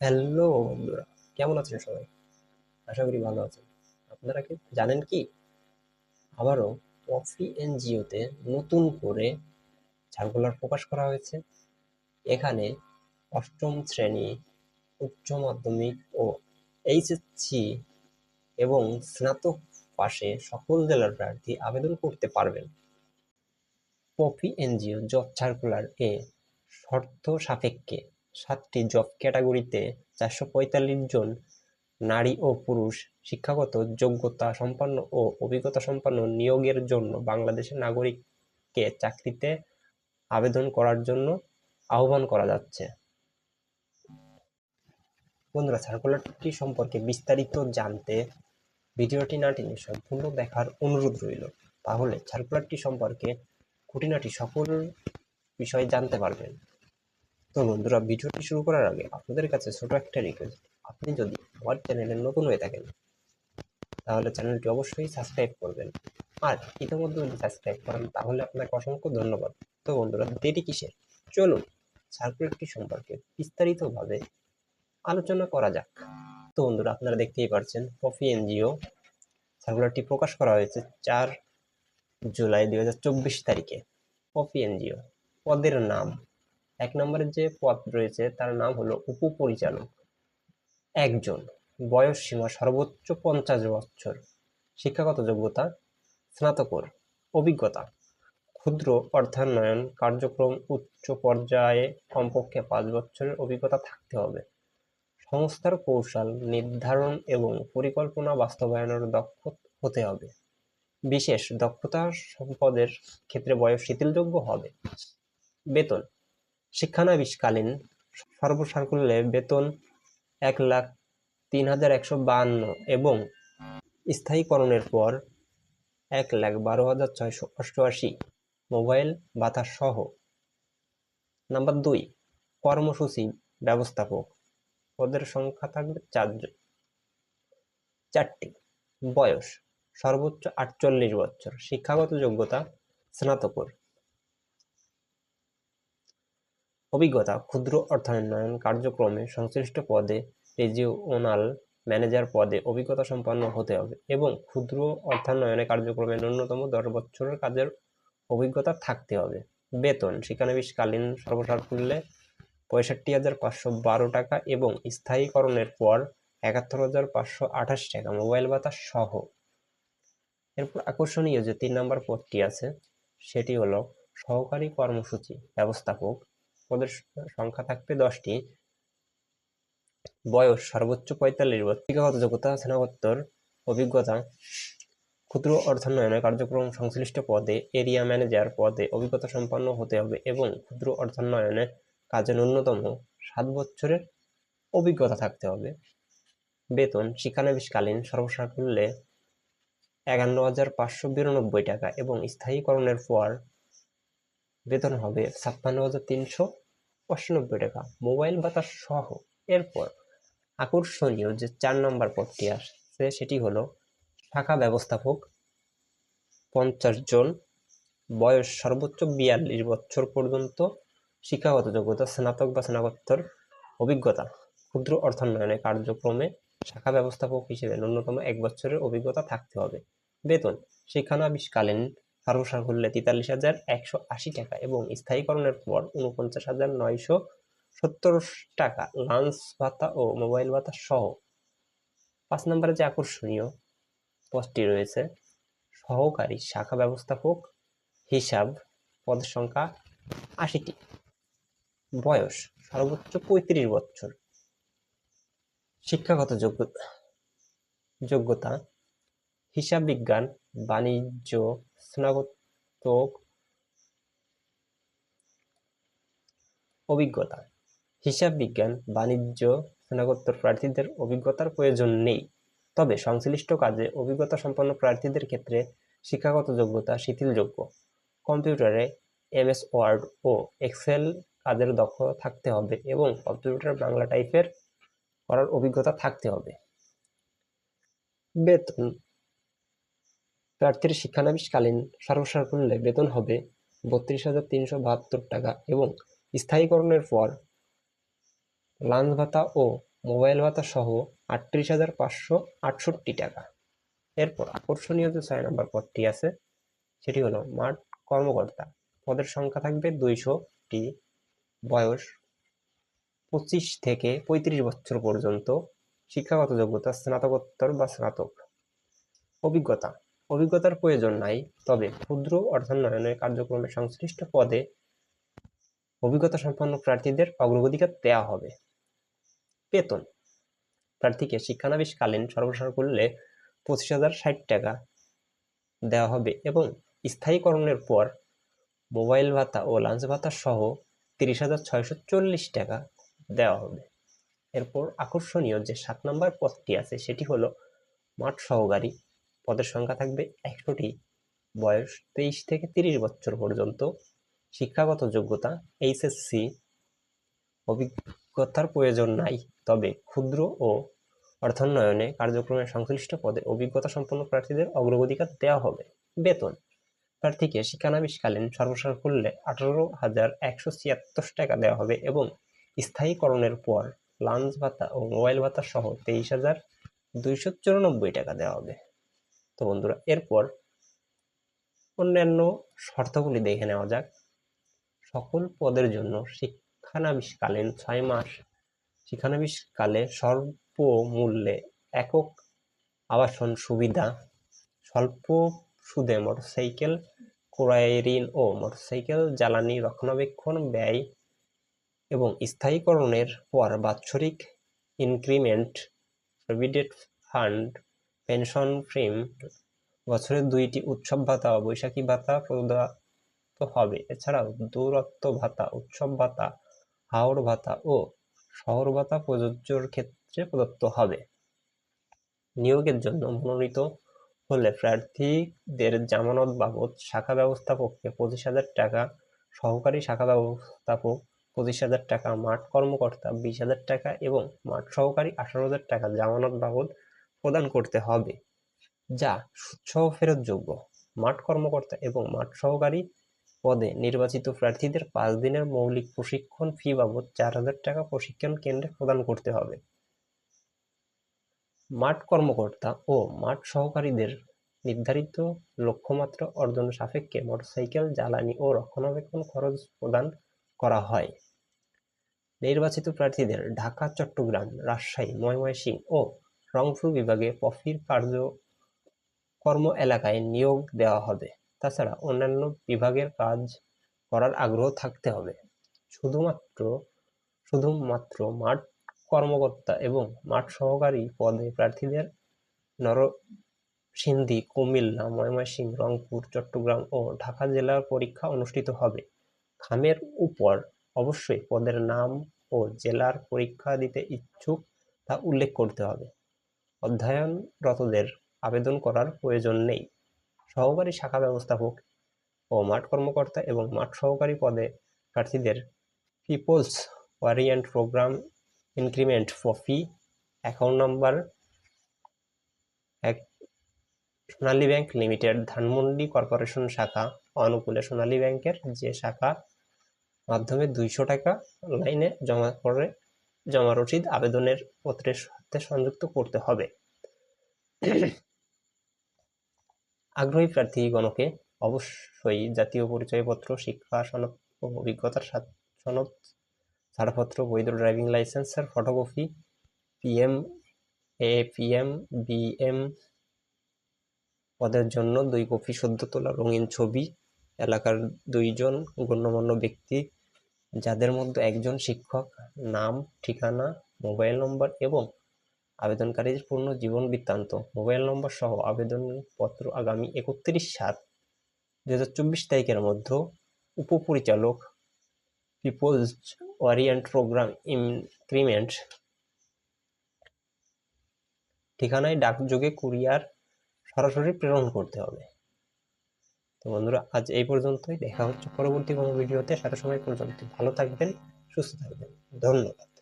Hello বন্ধুরা, কেমন আছেন সবাই? আশা করি ভালো আছেন। আপনারা কি জানেন কি? আবারও কফি এনজিওতে নতুন করে সার্কুলার প্রকাশ করা হয়েছে। এখানে অষ্টম শ্রেণি, উচ্চ মাধ্যমিক ও এইচএসসি এবং স্নাতক পাশে সকল জেলার প্রার্থী আবেদন করতে পারবেন। পপি এনজিও জব সার্কুলার এ শর্ত সাপেক্ষে সাতটি জব ক্যাটাগরিতে চারশো পঁয়তাল্লিশ জন নারী ও পুরুষ শিক্ষাগত যোগ্যতা সম্পন্ন ও অভিজ্ঞতা সম্পন্ন নিয়োগের জন্য বাংলাদেশের নাগরিককে চাকরিতে আবেদন করার জন্য আহ্বান করা যাচ্ছে। বন্ধুরা সার্কুলারটি সম্পর্কে বিস্তারিত জানতে ভিডিওটি না টেনে সম্পূর্ণ দেখার অনুরোধ রইল। তাহলে সার্কুলারটি সম্পর্কে খুঁটিনাটি সকল বিষয় জানতে পারবেন। তো বন্ধুরা, ভিডিওটি শুরু করার আগে আপনাদের কাছে ছোট একটা রিকোয়েস্ট আপনি যদি আমার চ্যানেলে নতুন হয়ে থাকেন, তাহলে চ্যানেলটি অবশ্যই সাবস্ক্রাইব করবেন। আর ইতিমধ্যে যদি সাবস্ক্রাইব করেন, তাহলে আপনাকে অসংখ্য ধন্যবাদ। তো বন্ধুরা, দেরি কিসের? চলুন সার্কুলারটি সম্পর্কে বিস্তারিতভাবে আলোচনা করা যাক। তো বন্ধুরা, আপনারা দেখতেই পারছেন, কফি এনজিও সার্কুলারটি প্রকাশ করা হয়েছে চার জুলাই দু হাজার চব্বিশ তারিখে। কফি এনজিও, পদের নাম এক নম্বরের যে পদ রয়েছে, তার নাম হলো উপপরিচালক। একজন, বয়স সীমা সর্বোচ্চ পঞ্চাশ বছর, শিক্ষাগত যোগ্যতা, স্নাতকর অভিজ্ঞতা, ক্ষুদ্র অর্থায়ন, কার্যক্রম উচ্চ পর্যায়ে কমপক্ষে পাঁচ বছরের অভিজ্ঞতা থাকতে হবে। সংস্থার কৌশল নির্ধারণ এবং পরিকল্পনা বাস্তবায়নের দক্ষ হতে হবে। বিশেষ দক্ষতা সম্পদের ক্ষেত্রে বয়স শিথিলযোগ্য হবে। বেতন শিক্ষানবিশকালীন সর্বসাকুল্যে বেতন এক লাখ তিন হাজার একশো বাহান্ন এবং স্থায়ীকরণের পর এক লাখ বারো হাজার ছয়শো অষ্টআশি মোবাইল ভাতা সহ। নাম্বার দুই, কর্মসূচি ব্যবস্থাপক। পদের সংখ্যা থাকবে চারজন চারটি, বয়স, সর্বোচ্চ আটচল্লিশ বছর। শিক্ষাগত যোগ্যতা স্নাতকর অভিজ্ঞতা, ক্ষুদ্র অর্থায়ন কার্যক্রমে সংশ্লিষ্ট পদে রেজিওনাল ম্যানেজার পদে অভিজ্ঞতা সম্পন্ন হতে হবে এবং ক্ষুদ্র অর্থায়নে কার্যক্রমে ন্যূনতম দশ বছরের কাজের অভিজ্ঞতা থাকতে হবে। বেতন, শিক্ষানবিশকালীন সর্বসাকুল্যে পঁয়ষট্টি হাজার পাঁচশো বারো টাকা এবং স্থায়ীকরণের পর একাত্তর হাজার পাঁচশো আঠাশ টাকা মোবাইল ভাতা সহ। এরপর আকর্ষণীয় যে তিন নম্বর পদটি আছে, সেটি হলো সহকারী কর্মসূচি ব্যবস্থাপক পদের সংখ্যা থাকবে দশটি। বয়স সর্বোচ্চ পঁয়তাল্লিশ বছর শিক্ষাগত যোগ্যতা, স্নাতকোত্তর অভিজ্ঞতা। ক্ষুদ্র অর্থায়নের কার্যক্রম সংশ্লিষ্ট পদে এরিয়া ম্যানেজার পদে অভিজ্ঞতা সম্পন্ন হতে হবে এবং ক্ষুদ্র অর্থায়নে কাজে ন্যূনতম সাত বছরের অভিজ্ঞতা থাকতে হবে। বেতন শিক্ষানবিশকালীন সর্বসাকুল্যে একান্ন হাজার পাঁচশো বিরানব্বই টাকা এবং স্থায়ীকরণের পর বেতন হবে ছাপ্পান্ন হাজার তিনশো অষ্টানব্বই টাকা। মোবাইল ভাতা সহ এরপর আকর্ষণীয় যে চার নম্বর পদটি আসছে, সেটি হলো শাখা ব্যবস্থাপক পঞ্চাশ জন, বয়স সর্বোচ্চ বিয়াল্লিশ বছর পর্যন্ত, শিক্ষাগত যোগ্যতা স্নাতক বা স্নাতকোত্তর অভিজ্ঞতা, ক্ষুদ্র অর্থায়নে কার্যক্রমে শাখা ব্যবস্থাপক হিসেবে ন্যূনতম এক বছরের অভিজ্ঞতা থাকতে হবে। বেতন, শিক্ষানবিশকালীন সর্বসাকুল্যে তেতাল্লিশ হাজার একশো আশি টাকা এবং স্থায়ীকরণের পর উনপঞ্চাশ হাজার নয়শো সত্তর টাকা লাঞ্চ ভাতা ও মোবাইল ভাতা সহ পাঁচ নম্বরে যে আকর্ষণীয় পদটি রয়েছে, সহকারী শাখা ব্যবস্থাপক হিসাব পদের সংখ্যা আশিটি। বয়স সর্বোচ্চ পঁয়ত্রিশ বছর। শিক্ষাগত যোগ্যতা যোগ্যতা হিসাব বিজ্ঞান, বাণিজ্য স্নাতক অভিজ্ঞতা। হিসাব বিজ্ঞান, বাণিজ্য, স্নাতকোত্তর প্রার্থীদের অভিজ্ঞতার প্রয়োজন নেই। তবে সংশ্লিষ্ট কাজে অভিজ্ঞতা সম্পন্ন প্রার্থীদের ক্ষেত্রে শিক্ষাগত যোগ্যতা শিথিলযোগ্য। কম্পিউটারে এমএস ওয়ার্ড ও এক্সেল কাজের দক্ষ থাকতে হবে এবং কম্পিউটার বাংলা টাইপের করার অভিজ্ঞতা থাকতে হবে। বেতন প্রার্থীর শিক্ষানবিশকালীন সর্বসাকুল্যে বেতন হবে বত্রিশ হাজার তিনশো বাহাত্তর টাকা এবং স্থায়ীকরণের পর লাঞ্চ ভাতা ও মোবাইল ভাতা সহ আটত্রিশ হাজার পাঁচশো আটষট্টি টাকা। এরপর আকর্ষণীয় যে ছয় নম্বর পদটি আছে, সেটি হলো মাঠ কর্মকর্তা। পদের সংখ্যা থাকবে দুইশোটি। বয়স পঁচিশ থেকে পঁয়ত্রিশ বছর পর্যন্ত। শিক্ষাগত যোগ্যতা স্নাতকোত্তর বা স্নাতক। অভিজ্ঞতা অভিজ্ঞতার প্রয়োজন নাই। তবে ক্ষুদ্র অর্থায়নের কার্যক্রমে সংশ্লিষ্ট পদে অভিজ্ঞতা সম্পন্ন প্রার্থীদের অগ্রাধিকার দেওয়া হবে। বেতন। প্রার্থীকে শিক্ষানবিশকালীন সর্বসার করলে পঁচিশ হাজার ষাট টাকা দেওয়া হবে এবং স্থায়ীকরণের পর মোবাইল ভাতা ও লাঞ্চ ভাতা সহ তিরিশ হাজার ছয়শো চল্লিশ টাকা দেওয়া হবে। এরপর আকর্ষণীয় যে সাত নম্বর পদটি আছে সেটি হলো মাঠ সহকারী পদের সংখ্যা থাকবে একশোটি। বয়স তেইশ থেকে তিরিশ বছর পর্যন্ত। শিক্ষাগত যোগ্যতা এইচএসসি অভিজ্ঞতার প্রয়োজন নাই। তবে ক্ষুদ্র ও অর্থায়নে কার্যক্রমে সংশ্লিষ্ট পদে অভিজ্ঞতা সম্পন্ন প্রার্থীদের অগ্রাধিকার দেওয়া হবে। বেতন, প্রার্থীকে শিক্ষানবিশকালীন সর্বসার করলে আঠারো হাজার একশো ছিয়াত্তর টাকা দেওয়া হবে এবং স্থায়ীকরণের পর লাঞ্চ ভাতা ও মোবাইল ভাতা সহ তেইশ হাজার দুইশো চুরানব্বই টাকা দেওয়া হবে। তো বন্ধুরা, এরপর অন্যান্য শর্তগুলি দেখে নেওয়া যাক। সকল পদের জন্য শিক্ষানবিশকালীন ছয় মাস। শিক্ষানবিশকালে স্বল্প মূল্যে একক আবাসন সুবিধা, স্বল্প সুদে মোটরসাইকেল ক্রয় ঋণ ও মোটরসাইকেল জ্বালানি রক্ষণাবেক্ষণ ব্যয় এবং স্থায়ীকরণের পর বাৎসরিক ইনক্রিমেন্ট প্রভিডেন্ট ফান্ড পেনশন ফ্রেম বছরের দুইটি উৎসব ভাতা ও বৈশাখী ভাতা প্রদত্ত হবে। এছাড়াও দূরত্ব ভাতা, উৎসব ভাতা হাওড় ভাতা ও শহর ভাতা প্রযোজ্যর ক্ষেত্রে প্রদত্ত হবে। নিয়োগের জন্য মনোনীত হলে প্রার্থীদের জামানত বাবদ শাখা ব্যবস্থাপককে পঁচিশ হাজার টাকা, সহকারী শাখা ব্যবস্থাপক পঁচিশ হাজার টাকা, মাঠ কর্মকর্তা বিশ হাজার টাকা এবং মাঠ সহকারী আঠারো হাজার টাকা জামানত বাবদ প্রদান করতে হবে, যা সুৎসহ ফেরতযোগ্য মাঠ কর্মকর্তা এবং মাঠ সহকারী পদে নির্বাচিত প্রার্থীদের পাঁচ দিনের মৌলিক প্রশিক্ষণ ফি বাবদ চার হাজার টাকা প্রশিক্ষণ কেন্দ্রে প্রদান করতে হবে। মাঠ কর্মকর্তা ও মাঠ সহকারীদের নির্ধারিত লক্ষ্যমাত্রা অর্জন সাপেক্ষে মোটরসাইকেল, জ্বালানি ও রক্ষণাবেক্ষণ খরচ প্রদান করা হয়। নির্বাচিত প্রার্থীদের ঢাকা, চট্টগ্রাম, রাজশাহী, ময়মনসিংহ ও রংপুর বিভাগে পফির কার্যকর্ম এলাকায় নিয়োগ দেওয়া হবে। তাছাড়া অন্যান্য বিভাগের কাজ করার আগ্রহ থাকতে হবে। শুধুমাত্র শুধুমাত্র মাঠ কর্মকর্তা এবং মাঠ সহকারী পদে প্রার্থীদের নরসিংদী, কুমিল্লা, ময়মনসিংহ, রংপুর, চট্টগ্রাম ও ঢাকা জেলার পরীক্ষা অনুষ্ঠিত হবে। খামের উপর অবশ্যই পদের নাম ও জেলার পরীক্ষা দিতে ইচ্ছুক তা উল্লেখ করতে হবে। অধ্যয়নরতদের আবেদন করার প্রয়োজন নেই। সহকারী শাখা ব্যবস্থাপক ও মাঠ কর্মকর্তা এবং মাঠ সহকারী পদে প্রার্থীদের people's ওয়ারিয়েন্ট program increment for fee, account number এক, Sonali bank limited, Dhanmondi corporation শাখা, অনুকূলে সোনালী ব্যাংকের যে শাখা মাধ্যমে দুইশো টাকা লাইনে জমা করে জমা রসিদ আবেদনের পত্রের সাথে সংযুক্ত করতে হবে। আগ্রহী প্রার্থীগণকে অবশ্যই জাতীয় পরিচয়পত্র, শিক্ষা, সনদ ও অভিজ্ঞতার সনদ, ছাড়পত্র, বৈধ ড্রাইভিং লাইসেন্সের ফটোকপি, পিএম এ পিএম বিএম পদের জন্য দুই কপি সদ্য তোলা রঙিন ছবি, এলাকার দুইজন গণ্যমান্য ব্যক্তি, যাদের মধ্যে একজন শিক্ষক, নাম, ঠিকানা, মোবাইল নম্বর এবং আবেদনকারীর পূর্ণ জীবন বৃত্তান্ত। মোবাইল নম্বর সহ আবেদনপত্র আগামী একত্রিশ সাত দু হাজার চব্বিশ তারিখের মধ্যে উপপরিচালক পিপলস ওয়ারিয়েন্ট প্রোগ্রাম ইনক্রিমেন্ট ঠিকানায় ডাকযোগে কুরিয়ার সরাসরি প্রেরণ করতে হবে। তো বন্ধুরা, আজ এই পর্যন্তই। দেখা হচ্ছে পরবর্তী কোনো ভিডিওতে। সারা সময় পর্যন্ত। ভালো থাকবেন, সুস্থ থাকবেন। ধন্যবাদ।